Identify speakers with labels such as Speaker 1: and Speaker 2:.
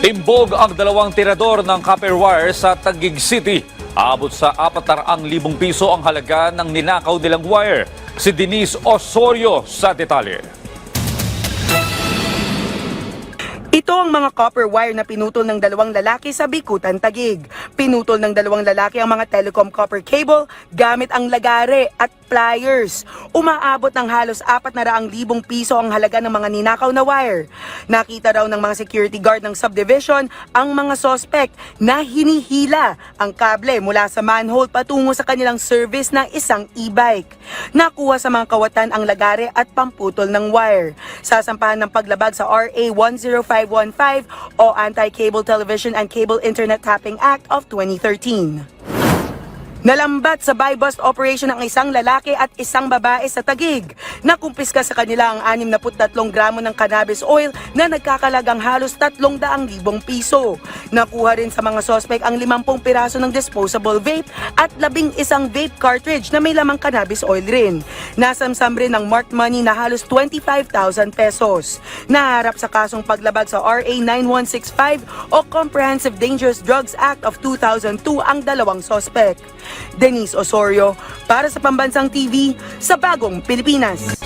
Speaker 1: Timbog ang dalawang tirador ng copper wire sa Taguig City. Abot sa 400,000 piso ang halaga ng ninakaw nilang wire. Si Denise Osorio sa detalye.
Speaker 2: Ito ang mga copper wire na pinutol ng dalawang lalaki sa Bikutan, Tagig. Pinutol ng dalawang lalaki ang mga telecom copper cable gamit ang lagare at pliers. Umaabot ng halos 400,000 piso ang halaga ng mga ninakaw na wire. Nakita raw ng mga security guard ng subdivision ang mga suspect na hinihila ang kable mula sa manhole patungo sa kanilang service ng isang e-bike. Nakuha sa mga kawatan ang lagare at pamputol ng wire. Sasampahan ng paglabag sa RA 10515 o Anti-Cable Television and Cable Internet Tapping Act of 2013. Nalambat sa buy-bust operation ng isang lalaki at isang babae sa Tagig. Nakumpiska sa kanila ang 63 gramo ng cannabis oil na nagkakalagang halos 300,000 piso. Nakuha rin sa mga sospek ang 50 piraso ng disposable vape at labing isang vape cartridge na may lamang cannabis oil rin. Nasamsam rin ng marked money na halos 25,000 pesos. Naharap sa kasong paglabag sa RA 9165 o Comprehensive Dangerous Drugs Act of 2002 ang dalawang sospek. Denise Osorio para sa Pambansang TV sa Bagong Pilipinas.